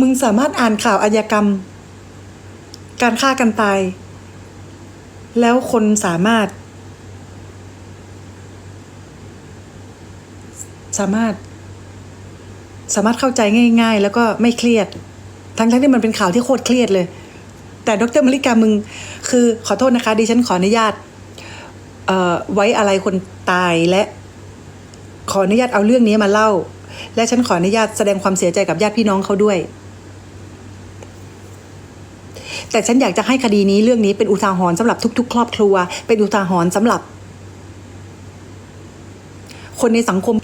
มึงสามารถอ่านข่าวอาญากรรม การฆ่ากันตาย แล้วคนสามารถ สามารถ สามารถเข้าใจง่าย ๆ แล้วก็ไม่เครียด ทั้งๆที่มันเป็นข่าวที่โคตรเครียดเลย แต่ดรมริกามึง คือขอโทษนะคะ ดิฉันขออนุญาตไว้อะไรคนตายและ ขออนุญาตเอาเรื่องนี้มาเล่า และฉันขออนุญาตแสดงความเสียใจกับญาติพี่น้องเขาด้วย แต่ฉันอยากจะให้คดีนี้เรื่องนี้เป็นอุทาหรณ์สำหรับทุก ๆ ครอบครัว เป็นอุทาหรณ์สำหรับ คนในสังคม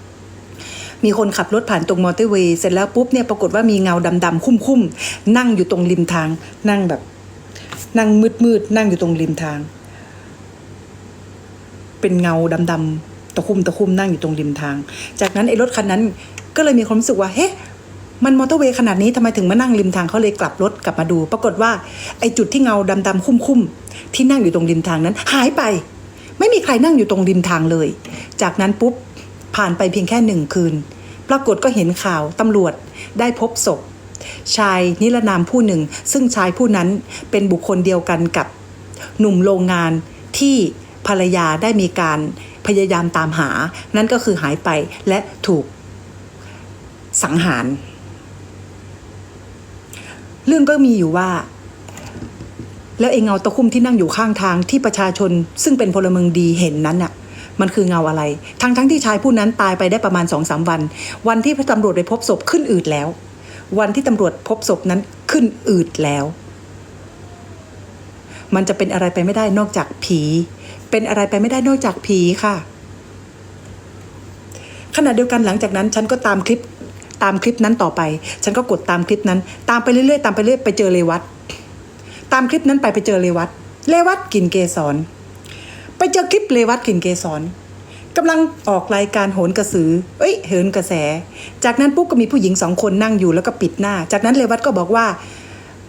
มีคนขับรถผ่านตรงมอเตอร์เวย์เสร็จแล้วปุ๊บเนี่ยปรากฏว่ามีเงาดำๆคุ้มๆนั่งอยู่ตรงริมทาง นั่งแบบ นั่งมืดๆนั่งอยู่ตรงริมทาง เป็นเงาดำๆตะคุ่มตะคุ่มนั่งอยู่ตรงริมทาง จากนั้นไอ้รถคันนั้น ก็เลยมีความรู้สึกว่าเฮ้ มันมอเตอร์เวย์ขนาดนี้ทำไมถึงมานั่งริมทางเขาเลยกลับรถกลับมาดู ปรากฏว่าไอ้จุดที่เงาดำๆคุ้มๆที่นั่งอยู่ตรงริมทางนั้น หายไป ไม่มีใครนั่งอยู่ตรงริมทางเลย จากนั้นปุ๊บผ่านไปเพียงแค่หนึ่งคืน ปรากฏก็เห็นข่าวตำรวจได้พบศพ ชายนิรนามผู้หนึ่ง ซึ่งชายผู้นั้นเป็นบุคคลเดียวกันกับหนุ่มโรงงานที่ภรรยาได้มีการพยายามตามหา นั่นก็คือหายไปและถูกสังหาร เรื่องก็มีอยู่ว่า แล้วเองเงาตะคุ่มที่นั่งอยู่ข้างทางที่ประชาชน ซึ่งเป็นพลเมืองดีเห็นนั้นน่ะ มันคือเงาอะไร ทั้งทั้งที่ชายผู้นั้นตายไปได้ประมาณสองสามวัน วันที่ตำรวจไปพบศพขึ้นอืดแล้ว วันที่ตำรวจพบศพนั้นขึ้นอืดแล้ว มันจะเป็นอะไรไปไม่ได้นอกจากผี เป็นอะไรไปไม่ได้นอกจากผีค่ะขณะเดียวกันหลังจากนั้นฉันก็ตามคลิป ตามคลิปนั้นต่อไป ฉันก็กดตามคลิปนั้น ตามไปเรื่อยๆตามไปเรื่อยไปเจอเลวัตตามคลิปนั้นไปไปเจอเลวัตเลวัตกินเกสรไปเจอคลิปเลวัตกินเกสรกำลังออกรายการโหนกระสือ เอ้ยเหินกระแส จากนั้นปุ๊บก็มีผู้หญิงสองคนนั่งอยู่แล้วก็ปิดหน้า จากนั้นเลวัตก็บอกว่า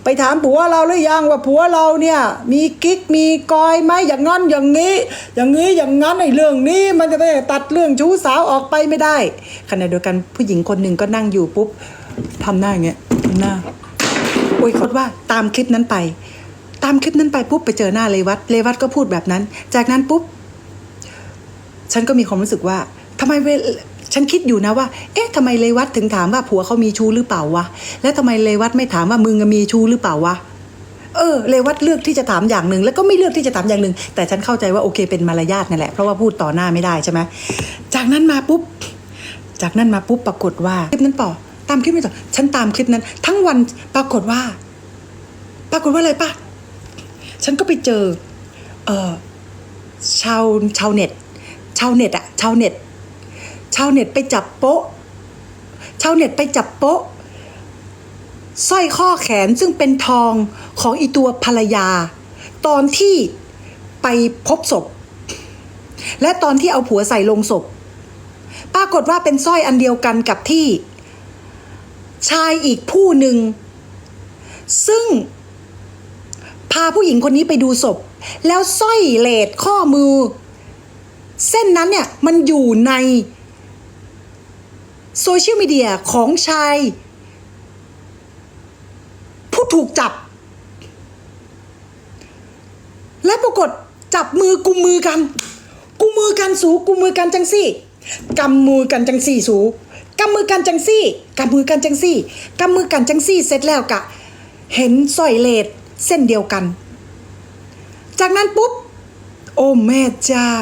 ไปถามผัวเราหรือยังว่าผัวเราเนี่ย มีกิ๊กมีกอยไหมอย่างนั้นอย่างนี้ อย่างนี้อย่างนั้นไอ้เรื่องนี้มันจะไปตัดเรื่องชู้สาวออกไปไม่ได้ขณะเดียวกันผู้หญิงคนหนึ่งก็นั่งอยู่ปุ๊บทำหน้าอย่างเงี้ยทำหน้าโอ้ยเขาว่าตามคลิปนั้นไป ตามคลิปนั้นไปปุ๊บไปเจอหน้าเลวัตเลวัตก็พูดแบบนั้น จากนั้นปุ๊บ ฉันก็มีความรู้สึกว่าทำไมเว ฉันคิดอยู่นะว่า เอ๊ะทำไมเลวัตถึงถามว่าผัวเขามีชู้หรือเปล่าวะ แล้วทำไมเลวัตไม่ถามว่ามึงมีชู้หรือเปล่าวะ เออ เลวัตเลือกที่จะถามอย่างหนึ่ง แล้วก็ไม่เลือกที่จะถามอย่างหนึ่ง แต่ฉันเข้าใจว่าโอเคเป็นมารยาทนั่นแหละ เพราะว่าพูดต่อหน้าไม่ได้ใช่ไหม จากนั้นมาปุ๊บ จากนั้นมาปุ๊บปรากฏว่าคลิปนั้นต่อ ตามคลิปนี้ต่อ ฉันตามคลิปนั้น ทั้งวันปรากฏว่า ปรากฏว่าอะไรปะฉันก็ไปเจอ เออชาวชาวเน็ต ชาวเน็ตอะชาวเน็ต ชาวเน็ตไปจับโป๊ะ ชาวเน็ตไปจับโป๊ะสร้อยข้อแขนซึ่งเป็นทองของอีตัวภรรยา ตอนที่ไปพบศพ และตอนที่เอาผัวใส่ลงศพ ปรากฏว่าเป็นสร้อยอันเดียวกันกับที่ ชายอีกผู้หนึ่ง ซึ่ง พาผู้หญิงคนนี้ไปดูศพ แล้วสร้อยเลดข้อมือ เส้นนั้นเนี่ยมันอยู่ใน โซเชียลมีเดียของชาย ผู้ถูกจับ และปรากฏจับมือกุมมือกัน กุมมือกันสูกุมมือกันจังสี่กำมือกันจังสี่สูกำมือกันจังสี่กำมือกันจังสี่กำมือกันจังสี่เสร็จแล้วกะ เห็นสร้อยเลดเส้นเดียวกัน จากนั้นปุ๊บ โอ้แม่เจ้า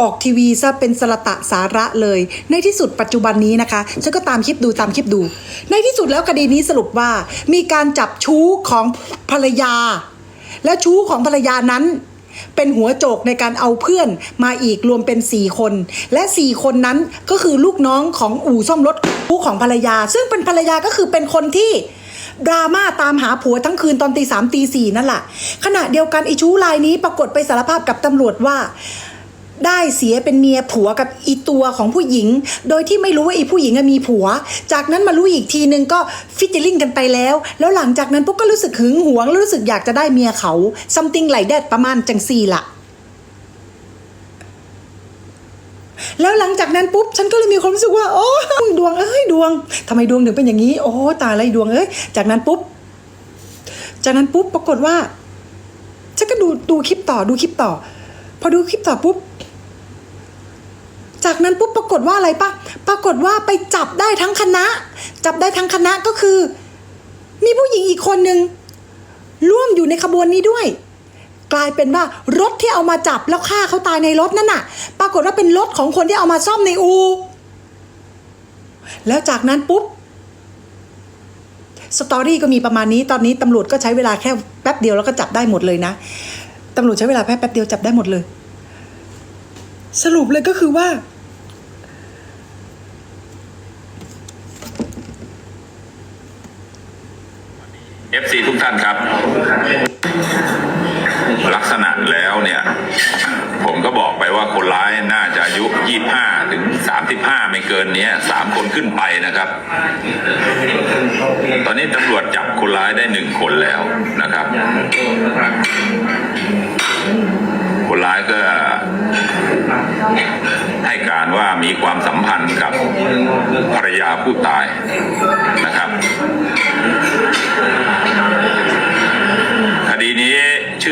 ออกทีวีซะเป็นสระตะสาระเลย ในที่สุดปัจจุบันนี้นะคะฉันก็ตามคลิปดูตามคลิปดู ในที่สุดแล้วคดีนี้สรุปว่ามีการจับชู้ของภรรยา และชู้ของภรรยานั้นเป็นหัวโจกในการเอาเพื่อนมาอีกรวมเป็น 4 คน และ 4 คนนั้นก็คือลูกน้องของอู่ซ่อมรถชู้ของภรรยา ซึ่งเป็นภรรยาก็คือเป็นคนที่ดราม่าตามหาผัวทั้งคืนตอนตีสามตีสี่นั่นแหละขณะเดียวกันไอชู้รายนี้ปรากฏไปสารภาพกับตำรวจว่า ได้เสียเป็นเมียผัวกับอีตัวของผู้หญิง โดยที่ไม่รู้ว่าอีผู้หญิงมีผัว จากนั้นมารู้อีกทีนึงก็ฟิชเจอริงกันไปแล้ว แล้วหลังจากนั้นพวกก็รู้สึกหึงหวงแล้วรู้สึกอยากจะได้เมียเขา something like that ประมาณจังสี่ละแล้วหลังจากนั้นปุ๊บฉันก็เลยมีความรู้สึกว่า โอ้ดวงเอ้ยดวงทำไมดวงถึงเป็นอย่างนี้ โอ้ตาอะไรดวงเอ้ยจากนั้นปุ๊บจากนั้นปุ๊บปรากฏว่าฉันก็ดูดูคลิปต่อดูคลิปต่อ พอดูคลิปต่อปุ๊บ จากนั้นปุ๊บปรากฏว่าอะไรปะปรากฏว่าไปจับได้ทั้งคณะ จับได้ทั้งคณะก็คือ มีผู้หญิงอีกคนหนึ่งร่วมอยู่ในขบวนนี้ด้วย กลายเป็นว่ารถที่เอามาจับแล้วฆ่าเขาตายในรถนั่นน่ะ ปรากฏว่าเป็นรถของคนที่เอามาซ่อมในอู แล้วจากนั้นปุ๊บสตอรี่ก็มีประมาณนี้ตอนนี้ตำรวจก็ใช้เวลาแค่แป๊บเดียวแล้วก็จับได้หมดเลยนะตำรวจใช้เวลาแค่แป๊บเดียวจับได้หมดเลย สรุปเลยก็คือว่า ท่านครับ ลักษณะแล้วเนี่ย ผมก็บอกไปว่าคนร้ายน่าจะอายุ 25 ถึง 35 ไม่เกินนี้สามคนขึ้นไปนะครับ ตอนนี้ตำรวจจับคนร้ายได้หนึ่งคนแล้วนะครับ คนร้ายก็ให้การว่ามีความสัมพันธ์กับภรรยาผู้ตายนะครับ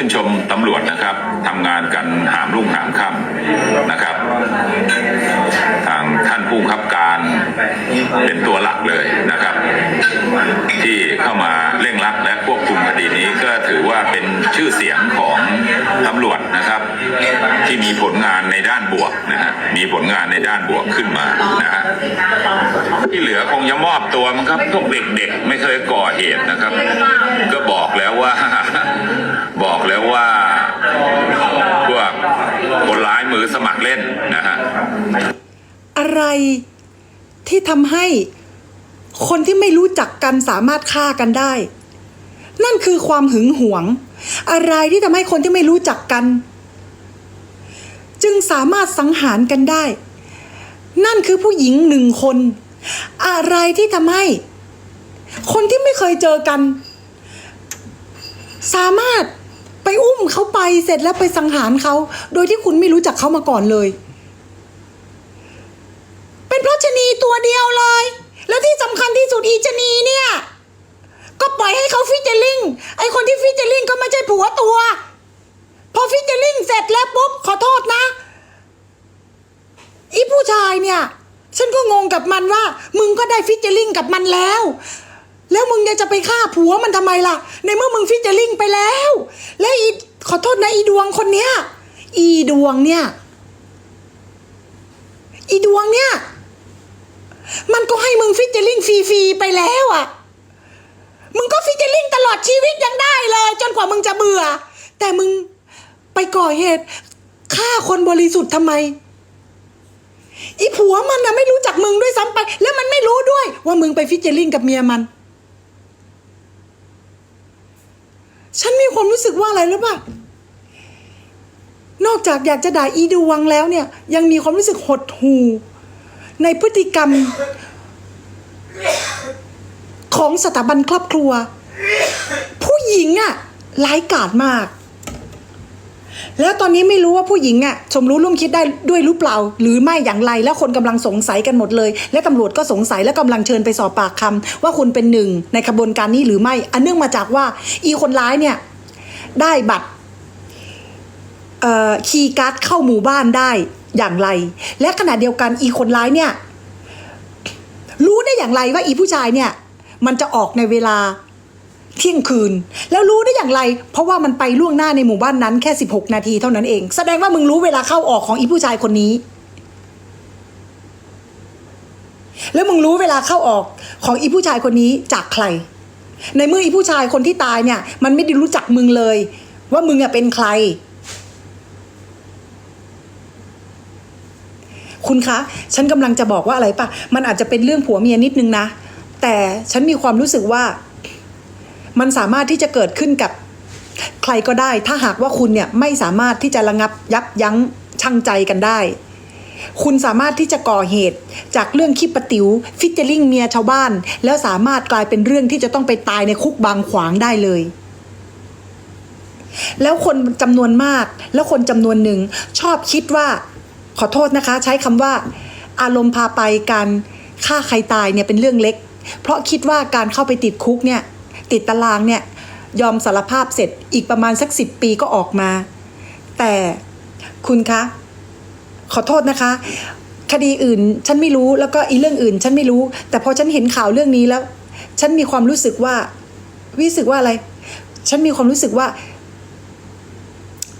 ชื่นชมตำรวจนะครับทำงานกันหามรุ่งหามค่ำนะครับ ทางท่านผู้บังคับการเป็นตัวหลักเลยนะครับ ที่เข้ามาเร่งรัดและควบคุมคดีนี้ก็ถือว่าเป็นชื่อเสียงของตำรวจนะครับ ที่มีผลงานในด้านบวกนะฮะมีผลงานในด้านบวกขึ้นมานะฮะที่เหลือคงจะมอบตัวมั้งครับพวกเด็กๆ ไม่เคยก่อเหตุนะครับ ก็บอกแล้วว่า บอกแล้วว่าพวกคนร้ายมือสมัครเล่นนะฮะอะไรที่ทำให้คนที่ไม่รู้จักกันสามารถฆ่ากันได้ นั่นคือความหึงหวง อะไรที่ทำให้คนที่ไม่รู้จักกัน จึงสามารถสังหารกันได้ นั่นคือผู้หญิงหนึ่งคน อะไรที่ทำให้คนที่ไม่เคยเจอกัน สามารถ ไปอุ้มเขาไปเสร็จแล้วไปสังหารเขา โดยที่คุณไม่รู้จักเขามาก่อนเลย เป็นเพราะชนีตัวเดียวเลย แล้วที่สำคัญที่สุดอีชนีเนี่ย ก็ปล่อยให้เขาฟิชเจอริงไอคนที่ฟิชเจอริงก็ไม่ใช่ผัวตัว พอฟิชเจอริงเสร็จแล้วปุ๊บขอโทษนะอีผู้ชายเนี่ย ฉันก็งงกับมันว่า มึงก็ได้ฟิชเจอริงกับมันแล้ว แล้วมึงยังจะไปฆ่าผัวมันทำไมล่ะ ในเมื่อมึงฟิชเจอริงไปแล้ว และอีขอโทษนะอีดวงคนเนี้ย อีดวงเนี่ย อีดวงเนี่ย มันก็ให้มึงฟิชเจอริงฟรีๆไปแล้วอะ่ะ มึงก็ฟิชเจอริงตลอดชีวิตยังได้เลย จนกว่ามึงจะเบื่อ แต่มึงไปก่อเหตุฆ่าคนบริสุทธิ์ทำไมอีผัวมันนะไม่รู้จักมึงด้วยซ้ำไป แล้วมันไม่รู้ด้วยว่ามึงไปฟิชเจอริงกับเมียมัน ฉันมีความรู้สึกว่าอะไรหรือเป่ะนอกจากอยากจะด่าอีดวงแล้วเนี่ย ยังมีความรู้สึกหดหูในพฤติกรรม ของสถาบันครอบครัว ผู้หญิงอะร้ายกาจมาก แล้วตอนนี้ไม่รู้ว่าผู้หญิงอะสมรู้ร่วมคิดได้ด้วยหรือเปล่า หรือไม่อย่างไรแล้วคนกำลังสงสัยกันหมดเลย และตำรวจก็สงสัยและกำลังเชิญไปสอบปากคำว่าคุณเป็นหนึ่งในขบวนการนี้หรือไม่ อันเนื่องมาจากว่า อีคนร้ายเนี่ย ได้บัตรเอ่อคีย์การ์ดเข้าหมู่บ้านได้อย่างไร และขณะเดียวกันอีคนร้ายเนี่ย รู้ได้อย่างไรว่าอีผู้ชายเนี่ย มันจะออกในเวลา เที่ยงคืน แล้วรู้ได้อย่างไร เพราะว่ามันไปล่วงหน้าในหมู่บ้านนั้นแค่ 16 นาทีเท่านั้นเอง แสดงว่ามึงรู้เวลาเข้าออกของอีผู้ชายคนนี้ แล้วมึงรู้เวลาเข้าออกของอีผู้ชายคนนี้จากใคร ในเมื่ออีผู้ชายคนที่ตายเนี่ย มันไม่ได้รู้จักมึงเลย ว่ามึงอะเป็นใคร คุณคะ ฉันกำลังจะบอกว่าอะไรปะมันอาจจะเป็นเรื่องผัวเมียนิดนึงนะ แต่ฉันมีความรู้สึกว่า มันสามารถที่จะเกิดขึ้นกับใครก็ได้ ถ้าหากว่าคุณเนี่ยไม่สามารถที่จะระงับยับยั้งชั่งใจกันได้ คุณสามารถที่จะก่อเหตุ จากเรื่องคิปปติวฟิชเจอริงเมียชาวบ้าน แล้วสามารถกลายเป็นเรื่องที่จะต้องไปตายในคุกบางขวางได้เลยแล้วคนจำนวนมาก แล้วคนจำนวนหนึ่งชอบคิดว่า ขอโทษนะคะ ใช้คำว่า อารมณ์พาไปการฆ่าใครตายเนี่ยเป็นเรื่องเล็ก เพราะคิดว่าการเข้าไปติดคุกเนี่ย ติดตารางเนี่ยยอมสารภาพเสร็จอีกประมาณสักสิบปีก็ออกมา แต่คุณคะ ขอโทษนะคะ คดีอื่นฉันไม่รู้แล้วก็อีเรื่องอื่น ฉันไม่รู้ แต่พอฉันเห็นข่าวเรื่องนี้แล้ว ฉันมีความรู้สึกว่ารู้สึกว่าอะไร ฉันมีความรู้สึกว่า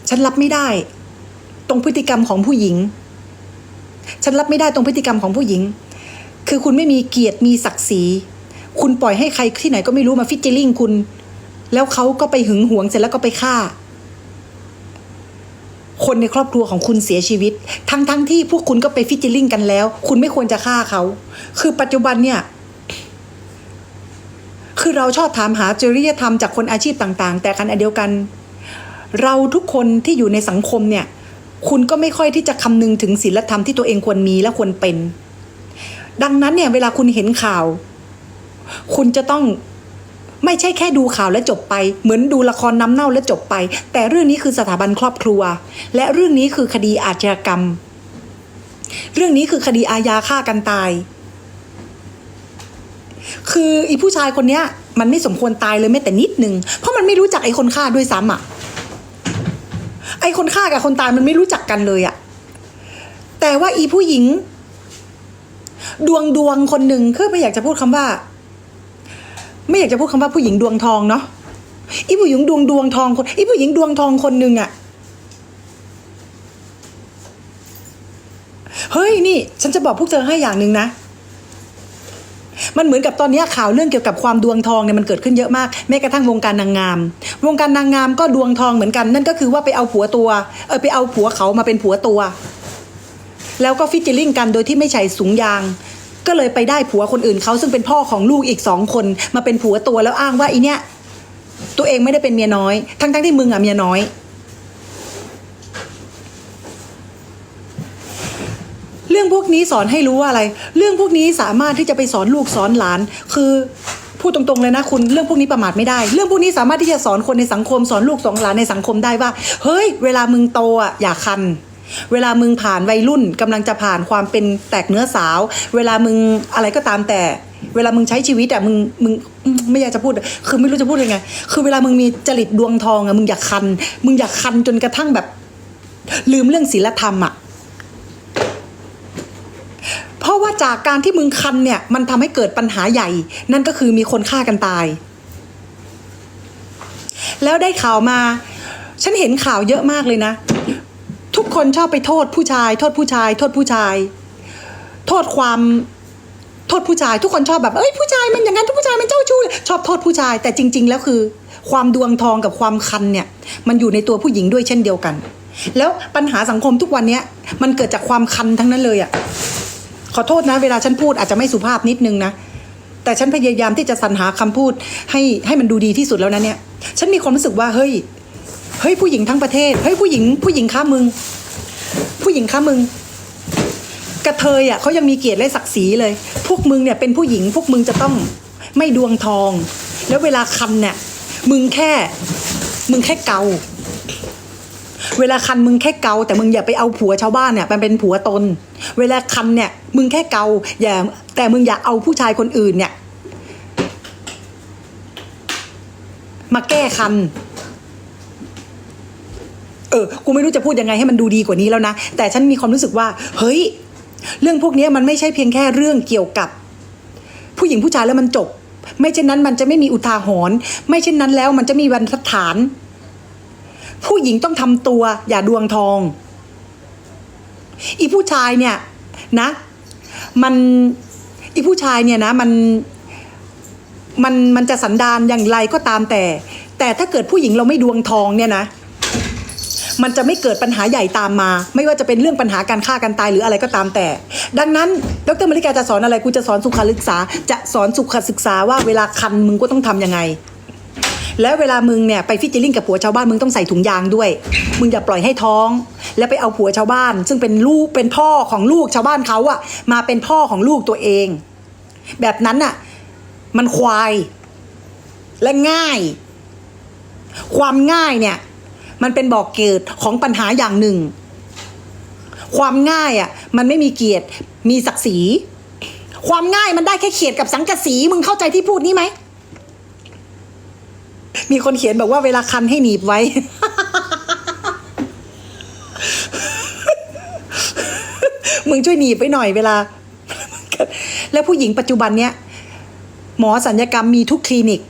ฉันรับไม่ได้ ตรงพฤติกรรมของผู้หญิง ฉันรับไม่ได้ตรงพฤติกรรมของผู้หญิง คือคุณไม่มีเกียรติมีศักดิ์ศรี คุณปล่อยให้ใครที่ไหนก็ไม่รู้มาฟิชเจอริงคุณ แล้วเขาก็ไปหึงหวงเสร็จแล้วก็ไปฆ่า คนในครอบครัวของคุณเสียชีวิต ทั้งทั้งที่พวกคุณก็ไปฟิชเจอริงกันแล้ว คุณไม่ควรจะฆ่าเขา คือปัจจุบันเนี่ยคือเราชอบถามหาจริยธรรมจากคนอาชีพต่าง ๆ แต่ขณะเดียวกัน เราทุกคนที่อยู่ในสังคมเนี่ย คุณก็ไม่ค่อยที่จะคำนึงถึงศีลธรรมที่ตัวเองควรมีและควรเป็น ดังนั้นเนี่ยเวลาคุณเห็นข่าว คุณจะต้องไม่ใช่แค่ดูข่าวและจบไป เหมือนดูละครน้ำเน่าและจบไป แต่เรื่องนี้คือสถาบันครอบครัว และเรื่องนี้คือคดีอาชญากรรม เรื่องนี้คือคดีอาญาฆ่ากันตาย คืออีผู้ชายคนเนี้ย มันไม่สมควรตายเลยแม้แต่นิดนึง เพราะมันไม่รู้จักไอ้คนฆ่าด้วยซ้ำอะไอ้คนฆ่ากับคนตายมันไม่รู้จักกันเลยอะแต่ว่าอีผู้หญิง ดวงดวงคนหนึ่งคือไม่อยากจะพูดคำว่า ไม่อยากจะพูดคำว่าผู้หญิงดวงทองเนาะอีผู้หญิงดวงดวงทองคนอีผู้หญิงดวงทองคนหนึ่งอะเฮ้ยนี่ ฉันจะบอกพวกเธอให้อย่างหนึ่งนะ มันเหมือนกับตอนนี้ข่าวเรื่องเกี่ยวกับความดวงทองเนี่ยมันเกิดขึ้นเยอะมากแม้กระทั่งวงการนางงาม วงการนางงามก็ดวงทองเหมือนกัน นั่นก็คือว่าไปเอาผัวตัวเออไปเอาผัวเขามาเป็นผัวตัว แล้วก็ฟิชเจอริงกันโดยที่ไม่ใส่สูงยาง ก็เลยไปได้ผัวคนอื่นเขาซึ่งเป็นพ่อของลูกอีกสองคนมาเป็นผัวตัวแล้วอ้างว่าอีเนี้ยตัวเองไม่ได้เป็นเมียน้อย ทั้งๆที่มึงอะเมียน้อย เรื่องพวกนี้สอนให้รู้ว่าอะไร เรื่องพวกนี้สามารถที่จะไปสอนลูกสอนหลาน คือพูดตรงๆเลยนะคุณเรื่องพวกนี้ประมาทไม่ได้ เรื่องพวกนี้สามารถที่จะสอนคนในสังคมสอนลูกสอนหลานในสังคมได้ว่า เฮ้ย เวลามึงโตอะอย่าคัน เวลามึงผ่านวัยรุ่นกำลังจะผ่านความเป็นแตกเนื้อสาว เวลามึงอะไรก็ตามแต่ เวลามึงใช้ชีวิตอะมึงมึงไม่อยากจะพูด คือไม่รู้จะพูดยังไง คือเวลามึงมีจริตดวงทองอะมึงอย่าคัน มึงอย่าคันจนกระทั่งแบบ ลืมเรื่องศีลธรรมอะเพราะว่าจากการที่มึงคันเนี่ย มันทำให้เกิดปัญหาใหญ่ นั่นก็คือมีคนฆ่ากันตาย แล้วได้ข่าวมา ฉันเห็นข่าวเยอะมากเลยนะ ทุกคนชอบไปโทษผู้ชาย โทษผู้ชาย โทษผู้ชาย โทษความโทษผู้ชาย ทุกคนชอบแบบเอ้ยผู้ชายมันอย่างนั้นทุกผู้ชายมันเจ้าชู้ชอบโทษผู้ชาย แต่จริง ๆ แล้วคือ ความดวงทองกับความคันเนี่ย มันอยู่ในตัวผู้หญิงด้วยเช่นเดียวกัน แล้วปัญหาสังคมทุกวันเนี้ยมันเกิดจากความคันทั้งนั้นเลยอะขอโทษนะ เวลาฉันพูดอาจจะไม่สุภาพนิดนึงนะแต่ฉันพยายามที่จะสรรหาคำพูดให้ให้มันดูดีที่สุดแล้วนะเนี่ย ฉันมีความรู้สึกว่าเฮ้ย เฮ้ยผู้หญิงทั้งประเทศเฮ้ยผู้หญิงผู้หญิงค้ามึง ผู้หญิงค้ามึง กระเทยอะเขายังมีเกียรติและศักดิ์ศรีเลย พวกมึงเนี่ยเป็นผู้หญิง พวกมึงจะต้องไม่ดวงทอง แล้วเวลาคันเนี่ยมึงแค่ มึงแค่เกา เวลาคันมึงแค่เกา แต่มึงอย่าไปเอาผัวชาวบ้านเนี่ยมันเป็นผัวตน เวลาคันเนี่ย มึงแค่เกา อย่า แต่มึงอย่าเอาผู้ชายคนอื่นเนี่ย มาแก้คัน เออ กูไม่รู้จะพูดยังไงให้มันดูดีกว่านี้แล้วนะ แต่ฉันมีความรู้สึกว่า เฮ้ย เรื่องพวกนี้มันไม่ใช่เพียงแค่เรื่องเกี่ยวกับ ผู้หญิงผู้ชายแล้วมันจบ ไม่เช่นนั้นมันจะไม่มีอุทาหรณ์ ไม่เช่นนั้นแล้วมันจะมีบรรทัดฐาน ผู้หญิงต้องทำตัว อย่าดวงทอง อีผู้ชายเนี่ยนะ มัน อีผู้ชายเนี่ยนะ มัน มัน มันจะสันดานอย่างไรก็ตามแต่ แต่ถ้าเกิดผู้หญิงเราไม่ดวงทองเนี่ยนะ มันจะไม่เกิดปัญหาใหญ่ตามมา ไม่ว่าจะเป็นเรื่องปัญหาการฆ่ากันตายหรืออะไรก็ตามแต่ ดังนั้นดรมริกาจะสอนอะไรกูจะสอนสุขศึกษา จะสอนสุขศึกษาว่าเวลาคันมึงก็ต้องทำยังไง แล้วเวลามึงเนี่ยไปฟิชเจอริงกับผัวชาวบ้านมึงต้องใส่ถุงยางด้วย มึงอย่าปล่อยให้ท้อง แล้วไปเอาผัวชาวบ้าน ซึ่งเป็นลูกเป็นพ่อของลูกชาวบ้านเขาอะมาเป็นพ่อของลูกตัวเอง แบบนั้นอะมันควายและง่าย ความง่ายเนี่ย มันเป็นบอกเกิดของปัญหาอย่างหนึ่ง ความง่ายอะ มันไม่มีเกียรติ มีศักดิ์ศรี ความง่ายมันได้แค่เขียดกับสังกะสีมึงเข้าใจที่พูดนี้ไหม มีคนเขียนบอกว่าเวลาคันให้หนีบไว้ มึงช่วยหนีบไว้หน่อยเวลา แล้วผู้หญิงปัจจุบันเนี้ยหมอสัญญกรรมมีทุกคลินิก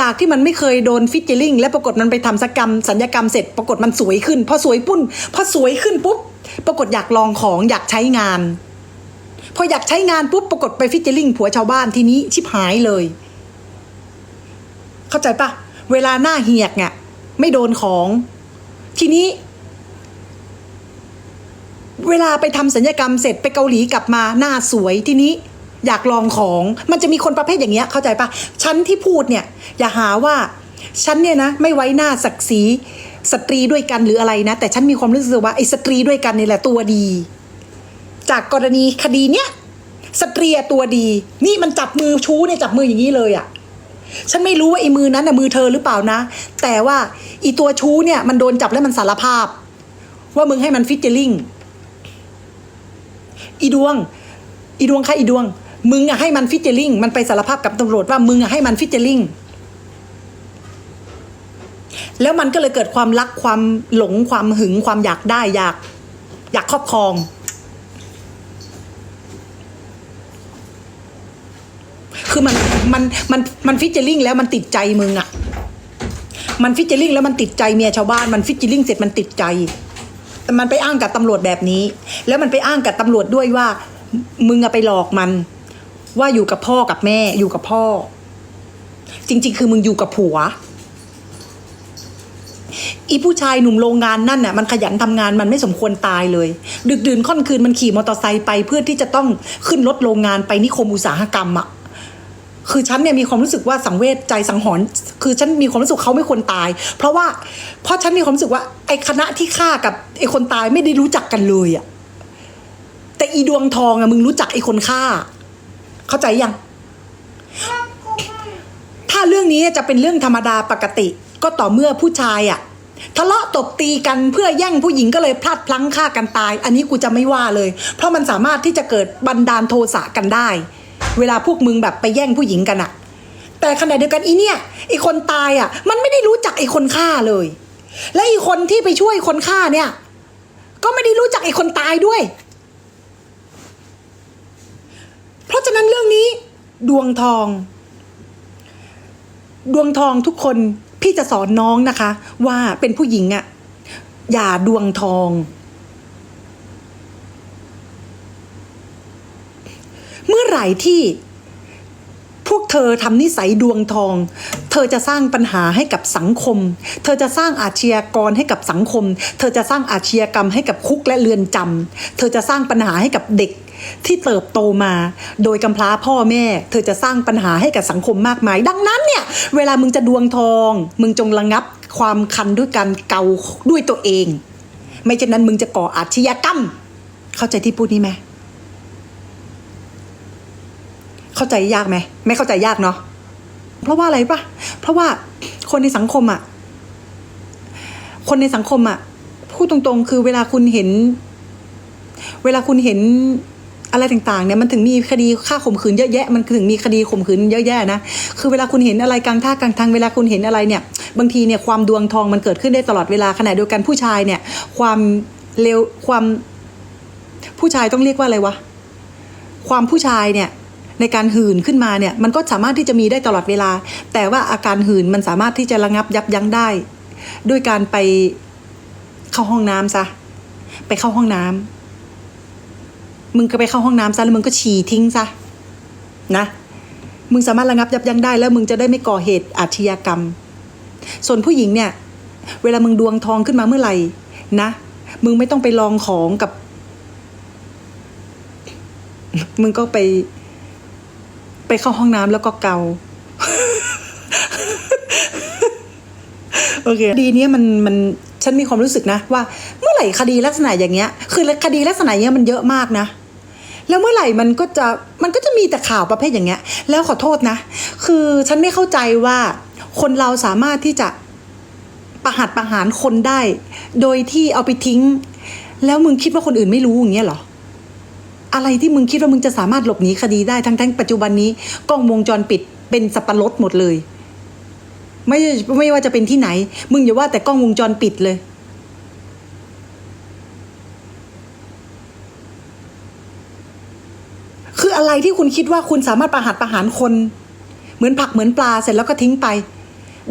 จากที่มันไม่เคยโดนฟิชเจอริงและปรากฏมันไปทำศัลยกรรมสัญญกรรมเสร็จปรากฏมันสวยขึ้นพอสวยปุ้นพอสวยขึ้นปุ๊บปรากฏอยากลองของอยากใช้งาน พออยากใช้งานปุ๊บปรากฏไปฟิชเจอริงผัวชาวบ้านทีนี้ชิบหายเลย เข้าใจปะเวลาหน้าเหียกเนี่ยไม่โดนของ ทีนี้ เวลาไปทำสัญญกรรมเสร็จไปเกาหลีกลับมาหน้าสวยทีนี้ อยากลองของ มันจะมีคนประเภทอย่างเงี้ยเข้าใจปะฉันที่พูดเนี่ย อย่าหาว่าฉันเนี่ยนะ ไม่ไว้หน้าศักดิ์ศรีสตรีด้วยกันหรืออะไรนะ แต่ฉันมีความรู้สึกว่าไอ้สตรีด้วยกันนี่แหละตัวดี จากกรณีคดีเนี้ยสตรีตัวดี นี่มันจับมือชู้เนี่ยจับมืออย่างนี้เลยอะฉันไม่รู้ว่าไอ้มือนั้นน่ะมือเธอหรือเปล่านะ แต่ว่าอีตัวชู้เนี่ยมันโดนจับแล้วมันสารภาพ ว่ามึงให้มันฟิชเจอริงอีดวง อีดวงค่ะอีดวง มึงอะให้มันฟิชเจอริงมันไปสารภาพกับตำรวจว่ามึงอะให้มันฟิชเจอริงแล้วมันก็เลยเกิดความรักความหลงความหึงความอยากได้อยาก อยากครอบครอง คือมันมันมันมันฟิชเจอริงแล้วมันติดใจมึงอะมันฟิชเจอริงแล้วมันติดใจเมียชาวบ้านมันฟิชเจอริงเสร็จมันติดใจแต่มันไปอ้างกับตำรวจแบบนี้ แล้วมันไปอ้างกับตำรวจด้วยว่า มึงอะไปหลอกมัน ว่าอยู่กับพ่อกับแม่อยู่กับพ่อ จริง ๆ คือมึงอยู่กับผัวอีผู้ชายหนุ่มโรงงานนั่นน่ะมันขยันทำงานมันไม่สมควรตายเลย ดึกดื่นค่อนคืนมันขี่มอเตอร์ไซค์ไปเพื่อที่จะต้องขึ้นรถโรงงานไปนิคมอุตสาหกรรมอะคือฉันเนี่ยมีความรู้สึกว่าสังเวชใจสังหรณ์คือฉันมีความรู้สึกเขาไม่ควรตาย เพราะว่าเพราะฉันมีความรู้สึกว่าไอ้คณะที่ฆ่ากับไอ้คนตายไม่ได้รู้จักกันเลยอะแต่อีดวงทองอะมึงรู้จักไอ้คนฆ่า เข้าใจยัง ถ้าเรื่องนี้จะเป็นเรื่องธรรมดาปกติ ก็ต่อเมื่อผู้ชายอะทะเลาะตบตีกันเพื่อแย่งผู้หญิงก็เลยพลาดพลั้งฆ่ากันตาย อันนี้กูจะไม่ว่าเลย เพราะมันสามารถที่จะเกิดบันดาลโทสะกันได้ เวลาพวกมึงแบบไปแย่งผู้หญิงกันอะแต่ขณะเดียวกันอีเนี่ยไอคนตายอะมันไม่ได้รู้จักไอคนฆ่าเลย และไอคนที่ไปช่วยคนฆ่าเนี่ย ก็ไม่ได้รู้จักไอคนตายด้วย เพราะฉะนั้นเรื่องนี้ ดวงทอง ดวงทองทุกคนพี่จะสอนน้องนะคะ ว่าเป็นผู้หญิงอะอย่าดวงทอง เมื่อไหร่ที่พวกเธอทำนิสัยดวงทอง เธอจะสร้างปัญหาให้กับสังคม เธอจะสร้างอาชญากรให้กับสังคม เธอจะสร้างอาชญากรรมให้กับคุกและเรือนจำเธอจะสร้างปัญหาให้กับเด็ก ที่เติบโตมา โดยกำพร้าพ่อแม่ เธอจะสร้างปัญหาให้กับสังคมมากมาย ดังนั้นเนี่ย เวลามึงจะดวงทอง มึงจงระงับความคันด้วยการเกาด้วยตัวเอง ไม่เช่นนั้นมึงจะก่ออาชญากรรม เข้าใจที่พูดนี้ไหมเข้าใจยากไหมไม่เข้าใจยากเนาะเพราะว่าอะไรปะเพราะว่าคนในสังคมอะคนในสังคมอะพูดตรงๆ คือเวลาคุณเห็น เวลาคุณเห็น อะไรต่างๆเนี่ยมันถึงมีคดีฆ่าข่มขืนเยอะแยะมันถึงมีคดีข่มขืนเยอะแยะนะคือเวลาคุณเห็นอะไรกลางท่ากลางทางเวลาคุณเห็นอะไรเนี่ยบางทีเนี่ยความดวงทองมันเกิดขึ้นได้ตลอดเวลาขณะเดียวกันผู้ชายเนี่ยความเร็วความผู้ชายต้องเรียกว่าอะไรวะความผู้ชายเนี่ยในการหื่นขึ้นมาเนี่ยมันก็สามารถที่จะมีได้ตลอดเวลา แต่ว่าอาการหื่นมันสามารถที่จะระงับยับยั้งได้ ด้วยการไปเข้าห้องน้ำซะไปเข้าห้องน้ำ มึงก็ไปเข้าห้องน้ำซะแล้วมึงก็ฉี่ทิ้งซะนะ มึงสามารถระงับยับยั้งได้แล้วมึงจะได้ไม่ก่อเหตุอาชญากรรม ส่วนผู้หญิงเนี่ย เวลามึงดวงทองขึ้นมาเมื่อไหร่นะ มึงไม่ต้องไปลองของกับ มึงก็ไป ไปเข้าห้องน้ำแล้วก็เกาโอเคคดีเนี้ยมันมันฉันมีความรู้สึกนะ ว่าเมื่อไหร่คดีลักษณะอย่างเงี้ย คือคดีลักษณะเงี้ยมันเยอะมากนะ แล้วเมื่อไหร่มันก็จะมันก็จะมีแต่ข่าวประเภทอย่างเงี้ย แล้วขอโทษนะ คือฉันไม่เข้าใจว่าคนเราสามารถที่จะประหัตประหารคนได้ โดยที่เอาไปทิ้ง แล้วมึงคิดว่าคนอื่นไม่รู้อย่างเงี้ยเหรออะไรที่มึงคิดว่ามึงจะสามารถหลบหนีคดีได้ทั้งทั้งปัจจุบันนี้กล้องวงจรปิดเป็นสับปะรดหมดเลย ไม่ไม่ว่าจะเป็นที่ไหน มึงอย่าว่าแต่กล้องวงจรปิดเลย ออะไรที่คุณคิดว่าคุณสามารถประหัตประหารคน เหมือนผักเหมือนปลาเสร็จแล้วก็ทิ้งไป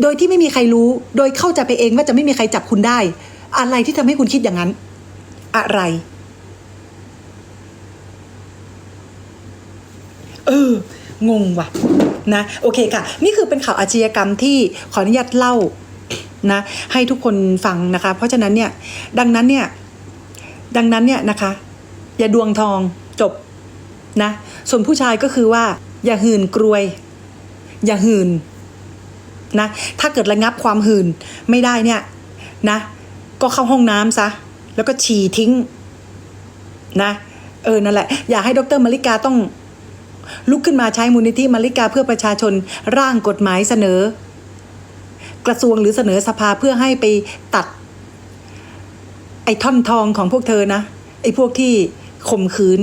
โดยที่ไม่มีใครรู้ โดยเข้าใจไปเองว่าจะไม่มีใครจับคุณได้ อะไรที่ทำให้คุณคิดอย่างนั้น อะไร เอองงว่ะ นะ โอเคค่ะ นี่คือเป็นข่าวอาชญากรรมที่ขออนุญาตเล่านะให้ทุกคนฟังนะคะ เพราะฉะนั้นเนี่ย ดังนั้นเนี่ย ดังนั้นเนี่ยนะคะ อย่าดวงทองจบ นะ ส่วนผู้ชายก็คือว่า อย่าหื่นกรวย อย่าหื่นนะ ถ้าเกิดระงับความหื่นไม่ได้เนี่ยนะ ก็เข้าห้องน้ำซะ แล้วก็ฉี่ทิ้งนะ เออนั่นแหละ อย่าให้ดรมาริกาต้อง ลุกขึ้นมาใช้มูลนิธิมาริกาเพื่อประชาชนร่างกฎหมายเสนอ กระทรวงหรือเสนอสภาเพื่อให้ไปตัด ไอ้ท่อนทองของพวกเธอนะ ไอ้พวกที่ข่มขืน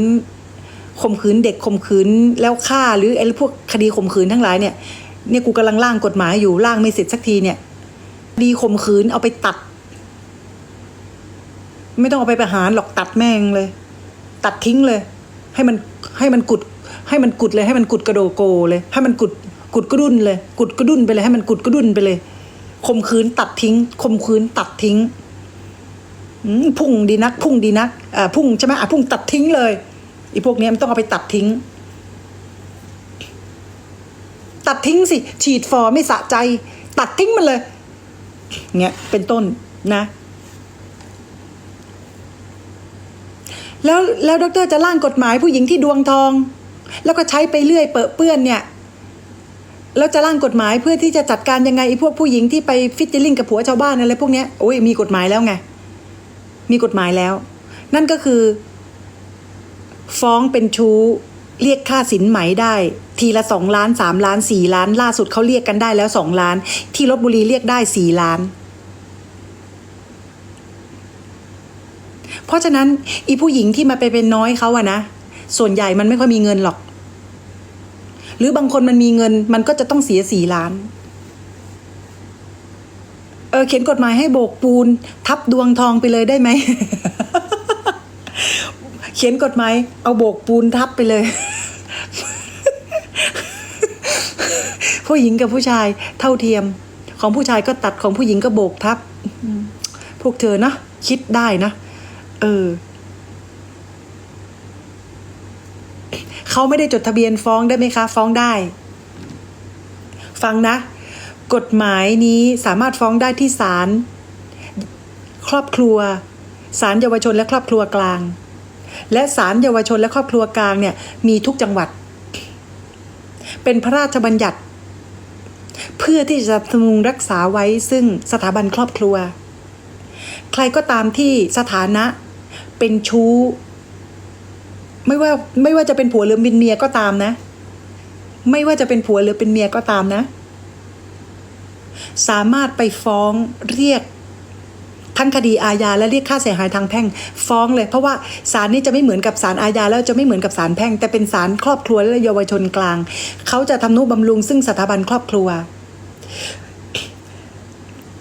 ข่มขืนเด็กข่มขืนแล้วฆ่าหรือไอ้พวกคดีข่มขืนทั้งหลายเนี่ยเนี่ยกูกำลังร่างกฎหมายอยู่ร่างไม่เสร็จสักทีเนี่ยคดีข่มขืนเอาไปตัด ไม่ต้องเอาไปประหารหรอกตัดแม่งเลย ตัดทิ้งเลย ให้มันให้มันกุด ให้มันกุดเลยให้มันกุดกระโดโกเลย ให้มันกุดกุดกระดุนเลย กุดกระดุนไปเลยให้มันกุดกระดุนไปเลยข่มขืนตัดทิ้งข่มขืนตัดทิ้งพุ่งดีนัก พุ่งดีนักอ่าพุ่งใช่ไหมอะพุ่งตัดทิ้งเลย อีพวกนี้มันต้องเอาไปตัดทิ้ง ตัดทิ้งสิ ฉีดฟอร์ไม่สะใจ ตัดทิ้งมันเลยเงี้ยเป็นต้นนะ แล้วแล้วดรจะร่างกฎหมายผู้หญิงที่ดวงทอง แล้วก็ใช้ไปเรื่อยเปอะเปื้อนเนี่ยแล้วจะร่างกฎหมายเพื่อที่จะจัดการยังไงไอ้พวกผู้หญิงที่ไปฟิตเจอริงกับผัวชาวบ้านอะไรพวกเนี้ยโอ้ยมีกฎหมายแล้วไง มีกฎหมายแล้ว นั่นก็คือ ฟ้องเป็นชู้ เรียกค่าสินไหมได้ ทีละสองล้านสามล้านสี่ล้าน ล่าสุดเขาเรียกกันได้แล้วสองล้าน ที่ลบบุรีเรียกได้สี่ล้าน เพราะฉะนั้นอีผู้หญิงที่มาไปเป็นน้อยเขาอะนะส่วนใหญ่มันไม่ค่อยมีเงินหรอก หรือบางคนมันมีเงินมันก็จะต้องเสียสี่ล้านเออเขียนกฎหมายให้โบกปูน ทับดวงทองไปเลยได้ไหม ขียนกฎหมายเอาโบกปูนทับไปเลย ผู้หญิงกับผู้ชายเท่าเทียม ของผู้ชายก็ตัดของผู้หญิงก็โบกทับพวกเธอนะคิดได้นะเออเขาไม่ได้จดทะเบียนฟ้องได้ไหมคะ ฟ้องได้ ฟังนะ กฎหมายนี้สามารถฟ้องได้ที่ศาลครอบครัวศาลเยาวชนและครอบครัวกลาง และศาลเยาวชนและครอบครัวกลางเนี่ยมีทุกจังหวัด เป็นพระราชบัญญัติ เพื่อที่จะทำนุงรักษาไว้ซึ่งสถาบันครอบครัว ใครก็ตามที่สถานะเป็นชู้ ไม่ว่าไม่ว่าจะเป็นผัวหรือเป็นเมียก็ตามนะ ไม่ว่าจะเป็นผัวหรือเป็นเมียก็ตามนะ สามารถไปฟ้องเรียก ทั้งคดีอาญาและเรียกค่าเสียหายทางแพ่งฟ้องเลย เพราะว่าศาลนี้จะไม่เหมือนกับศาลอาญาแล้วจะไม่เหมือนกับศาลแพ่ง แต่เป็นศาลครอบครัวและเยาวชนกลาง เขาจะทำนุบำรุงซึ่งสถาบันครอบครัว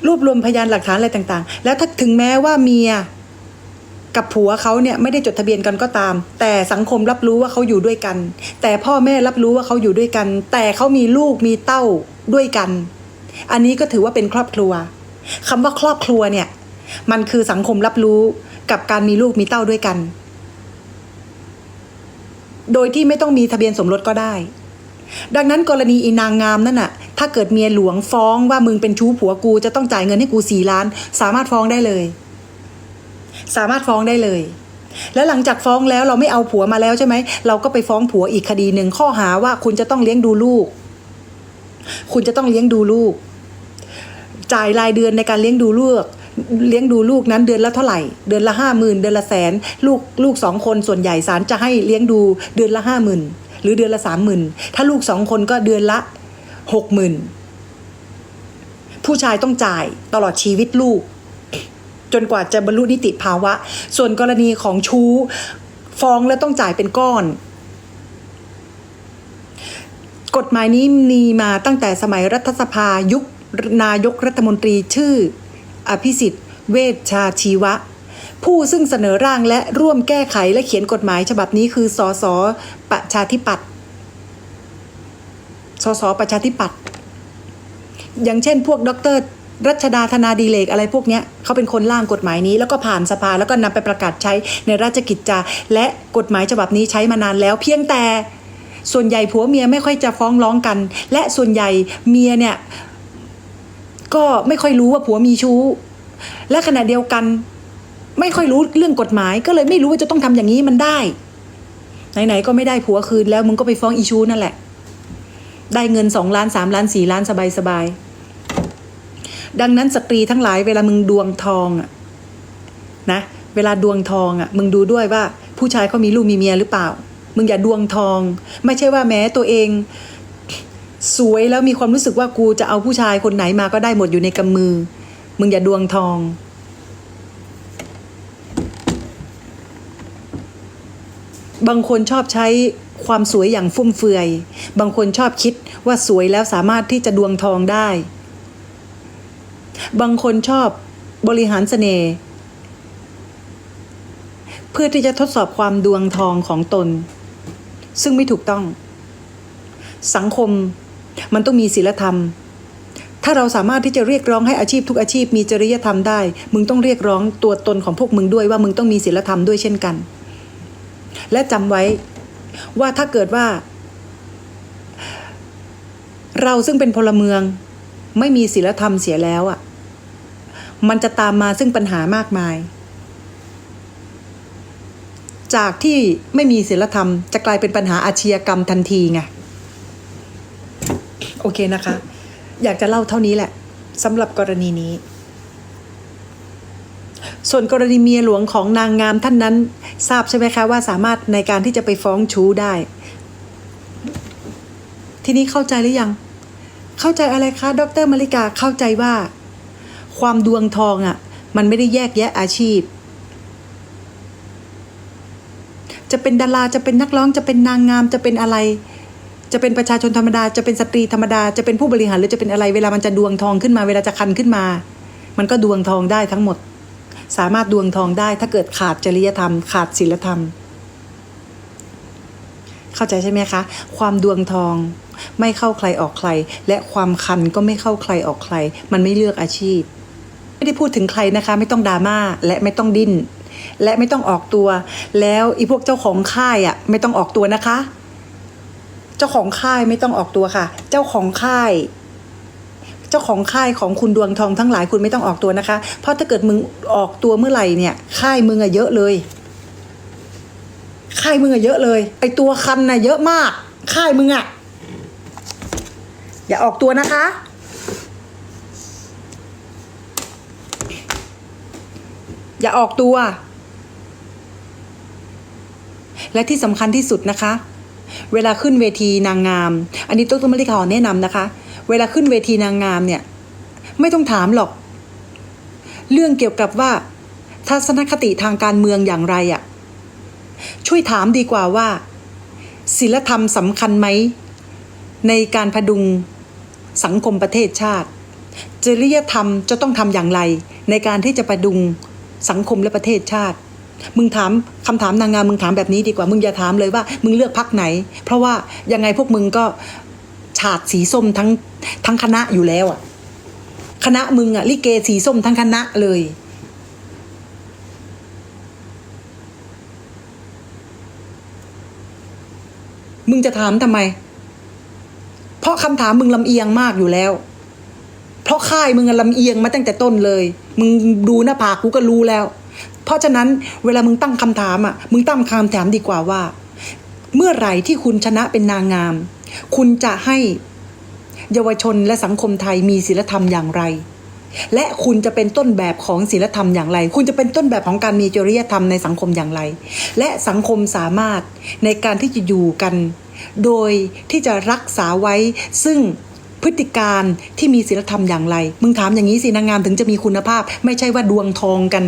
รวบรวมพยานหลักฐานอะไรต่างๆ แล้วถ้าถึงแม้ว่าเมียกับผัวเขาเนี่ยไม่ได้จดทะเบียนกันก็ตาม แต่สังคมรับรู้ว่าเขาอยู่ด้วยกัน แต่พ่อแม่รับรู้ว่าเขาอยู่ด้วยกัน แต่เขามีลูกมีเต้าด้วยกัน อันนี้ก็ถือว่าเป็นครอบครัวคำว่าครอบครัวเนี่ย มันคือสังคมรับรู้กับการมีลูกมีเต้าด้วยกัน โดยที่ไม่ต้องมีทะเบียนสมรสก็ได้ ดังนั้นกรณีอีนางงามนั่นน่ะ ถ้าเกิดเมียหลวงฟ้องว่ามึงเป็นชู้ผัวกูจะต้องจ่ายเงินให้กูสี่ล้าน สามารถฟ้องได้เลย สามารถฟ้องได้เลย แล้วหลังจากฟ้องแล้วเราไม่เอาผัวมาแล้วใช่ไหม เราก็ไปฟ้องผัวอีกคดีหนึ่งข้อหาว่าคุณจะต้องเลี้ยงดูลูก คุณจะต้องเลี้ยงดูลูกจ่ายรายเดือนในการเลี้ยงดูลูก เลี้ยงดูลูกนั้นเดือนละเท่าไหร่ เดือนละห้าหมื่นเดือนละแสน ลูกลูกสองคนส่วนใหญ่ศาลจะให้เลี้ยงดูเดือนละห้าหมื่นหรือเดือนละสามหมื่นถ้าลูกสองคนก็เดือนละหกหมื่นผู้ชายต้องจ่ายตลอดชีวิตลูก จนกว่าจะบรรลุนิติภาวะ ส่วนกรณีของชู้ฟ้องแล้วต้องจ่ายเป็นก้อน กฎหมายนี้มีมาตั้งแต่สมัยรัฐสภายุคนายกรัฐมนตรีชื่อ อภิสิทธิ์ เวชชาชีวะ ผู้ซึ่งเสนอร่างและร่วมแก้ไขและเขียนกฎหมายฉบับนี้คือสสประชาธิปัตย์สสประชาธิปัตย์อย่างเช่น พวกดรรัชดาธนาดีเลกอะไรพวกเนี้ยเขาเป็นคนร่างกฎหมายนี้ แล้วก็ผ่านสภาแล้วก็นำไปประกาศใช้ในราชกิจจา และกฎหมายฉบับนี้ใช้มานานแล้ว เพียงแต่ส่วนใหญ่ผัวเมียไม่ค่อยจะฟ้องร้องกัน และส่วนใหญ่เมียเนี่ย ก็ไม่ค่อยรู้ว่าผัวมีชู้ และขณะเดียวกัน ไม่ค่อยรู้เรื่องกฎหมาย ก็เลยไม่รู้ว่าจะต้องทำอย่างนี้มันได้ ไหนๆก็ไม่ได้ผัวคืนแล้วมึงก็ไปฟ้องอีชูนั่นแหละ ได้เงินสองล้านสามล้านสี่ล้านสบายสบายๆดังนั้นสตรีทั้งหลายเวลามึงดวงทองอะนะเวลาดวงทองอะมึงดูด้วยว่าผู้ชายเขามีลูกมีเมียหรือเปล่า มึงอย่าดวงทอง ไม่ใช่ว่าแม้ตัวเอง สวยแล้วมีความรู้สึกว่ากูจะเอาผู้ชายคนไหนมาก็ได้หมดอยู่ในกำมือ มึงอย่าดวงทอง บางคนชอบใช้ความสวยอย่างฟุ่มเฟือย บางคนชอบคิดว่าสวยแล้วสามารถที่จะดวงทองได้ บางคนชอบบริหารเสน่ห์เพื่อที่จะทดสอบความดวงทองของตน ซึ่งไม่ถูกต้อง สังคม มันต้องมีศีลธรรม ถ้าเราสามารถที่จะเรียกร้องให้อาชีพทุกอาชีพมีจริยธรรมได้ มึงต้องเรียกร้องตัวตนของพวกมึงด้วยว่ามึงต้องมีศีลธรรมด้วยเช่นกัน และจำไว้ว่าถ้าเกิดว่า เราซึ่งเป็นพลเมือง ไม่มีศีลธรรมเสียแล้วอะ มันจะตามมาซึ่งปัญหามากมาย จากที่ไม่มีศีลธรรมจะกลายเป็นปัญหาอาชญากรรมทันทีไง โอเคนะคะ อยากจะเล่าเท่านี้แหละสำหรับกรณีนี้ ส่วนกรณีเมียหลวงของนางงามท่านนั้น ทราบใช่ไหมคะว่าสามารถในการที่จะไปฟ้องชู้ได้ ทีนี้เข้าใจหรือยัง เข้าใจอะไรคะ ดรมาริกาเข้าใจว่า ความดวงทองอะ่ะ มันไม่ได้แยกแยะอาชีพจะเป็นดาราจะเป็นนักร้องจะเป็นนางงามจะเป็นอะไร จะเป็นประชาชนธรรมดาจะเป็นสตรีธรรมดาจะเป็นผู้บริหารหรือจะเป็นอะไรเวลามันจะดวงทองขึ้นมาเวลาจะคันขึ้นมา มันก็ดวงทองได้ทั้งหมด สามารถดวงทองได้ ถ้าเกิดขาดจริยธรรม ขาดศีลธรรม เข้าใจใช่ไหมคะ ความดวงทองไม่เข้าใครออกใคร และความคันก็ไม่เข้าใครออกใคร มันไม่เลือกอาชีพ ไม่ได้พูดถึงใครนะคะ ไม่ต้องดราม่าและไม่ต้องดิ้นและไม่ต้องออกตัว แล้วอีพวกเจ้าของค่ายอะไม่ต้องออกตัวนะคะ เจ้าของค่ายไม่ต้องออกตัวค่ะ เจ้าของค่าย เจ้าของค่ายของคุณดวงทองทั้งหลายคุณไม่ต้องออกตัวนะคะ เพราะถ้าเกิดมึงออกตัวเมื่อไหร่เนี่ย ค่ายมึงอะเยอะเลยค่ายมึงอะเยอะเลย ไอตัวคันน่ะเยอะมาก ค่ายมึงอะอย่าออกตัวนะคะ อย่าออกตัว และที่สำคัญที่สุดนะคะ เวลาขึ้นเวทีนางงาม อันนี้ตุ๊กตุ๊กมะลิขอแนะนำนะคะ เวลาขึ้นเวทีนางงามเนี่ย ไม่ต้องถามหรอก เรื่องเกี่ยวกับว่า ทัศนคติทางการเมืองอย่างไรอะ่ะ ช่วยถามดีกว่าว่าศีลธรรมสำคัญไหม ในการพดุงสังคมประเทศชาติ จริยธรรมจะต้องทำอย่างไร ในการที่จะประดุงสังคมและประเทศชาติ มึงถามคำถามนางงามมึงถามแบบนี้ดีกว่า มึงอย่าถามเลยว่ามึงเลือกพักไหน เพราะว่ายังไงพวกมึงก็ฉาดสีส้มทั้งทั้งคณะอยู่แล้วอะคณะมึงอะลิเกสีส้มทั้งคณะเลย มึงจะถามทำไม เพราะคำถามมึงลำเอียงมากอยู่แล้ว เพราะค่ายมึงอะลำเอียงมาตั้งแต่ต้นเลย มึงดูหน้าผากกูก็รู้แล้ว เพราะฉะนั้นเวลามึงตั้งคำถามอะมึงตั้งคำถามดีกว่าว่า เมื่อไหร่ที่คุณชนะเป็นนางงาม คุณจะให้เยาวชนและสังคมไทยมีศีลธรรมอย่างไร และคุณจะเป็นต้นแบบของศีลธรรมอย่างไร คุณจะเป็นต้นแบบของการมีจริยธรรมในสังคมอย่างไร และสังคมสามารถในการที่จะอยู่กัน โดยที่จะรักษาไว้ซึ่งพฤติการที่มีศีลธรรมอย่างไร มึงถามอย่างนี้สินางงามถึงจะมีคุณภาพ ไม่ใช่ว่าดวงทองกัน